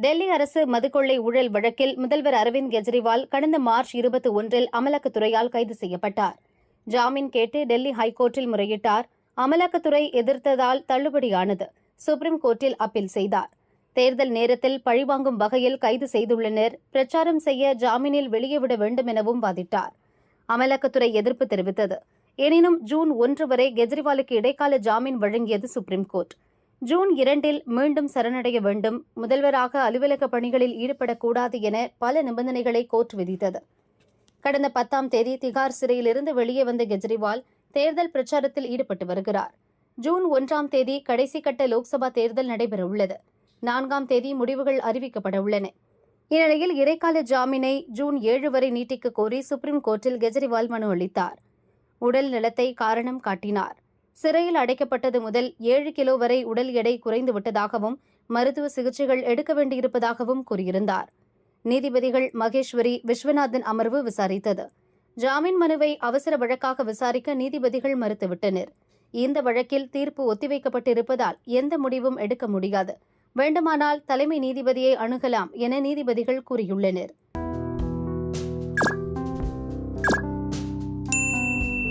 Delhi அரசு மதுக்கொள்ளை ஊழல் வழக்கில் முதல்வர் அரவிந்த் கெஜ்ரிவால் கடந்த மார்ச் இருபத்தி ஒன்றில் அமலாக்கத்துறையால் கைது செய்யப்பட்டார். ஜாமீன் கேட்டு டெல்லி ஹைகோர்ட்டில் முறையிட்டார். அமலாக்கத்துறை எதிர்த்ததால் தள்ளுபடியானது. சுப்ரீம் கோர்ட்டில் அப்பீல் செய்தார். தேர்தல் நேரத்தில் பழிவாங்கும் வகையில் கைது செய்துள்ளனர். பிரச்சாரம் செய்ய ஜாமீனில் வெளியே விட வேண்டும் எனவும் வாதிட்டார். அமலாக்கத்துறை எதிர்ப்பு தெரிவித்தது. எனினும் ஜூன் ஒன்று வரை கெஜ்ரிவாலுக்கு இடைக்கால ஜாமீன் வழங்கியது சுப்ரீம் கோர்ட். ஜூன் இரண்டில் மீண்டும் சரணடைய வேண்டும். முதல்வராக அலுவலக பணிகளில் ஈடுபடக்கூடாது என பல நிபந்தனைகளை கோர்ட் விதித்தது. கடந்த பத்தாம் தேதி திகார் சிறையிலிருந்து வெளியே வந்த கெஜ்ரிவால் தேர்தல் பிரச்சாரத்தில் ஈடுபட்டு வருகிறார். ஜூன் ஒன்றாம் தேதி கடைசி கட்ட லோக்சபா தேர்தல் நடைபெறவுள்ளது. நான்காம் தேதி முடிவுகள் அறிவிக்கப்பட உள்ளன. இந்நிலையில் இடைக்கால ஜாமீனை ஜூன் ஏழு வரை நீட்டிக்க கோரி சுப்ரீம் கோர்ட்டில் கெஜ்ரிவால் மனு அளித்தார். உடல் நலத்தை காரணம் காட்டினார். சிறையில் அடைக்கப்பட்டது முதல் ஏழு கிலோ வரை உடல் எடை குறைந்து விட்டதாகவும் மருத்துவ சிகிச்சைகள் எடுக்க வேண்டியிருப்பதாகவும் கூறியிருந்தார். நீதிபதிகள் மகேஸ்வரி விஸ்வநாதன் அமர்வு விசாரித்தது. ஜாமீன் மனுவை அவசர வழக்காக விசாரிக்க நீதிபதிகள் மறுத்துவிட்டனர். இந்த வழக்கில் தீர்ப்பு ஒத்திவைக்கப்பட்டிருப்பதால் எந்த முடிவும் எடுக்க முடியாது. வேண்டுமானால் தலைமை நீதிபதியை அணுகலாம் என நீதிபதிகள் கூறியுள்ளனர்.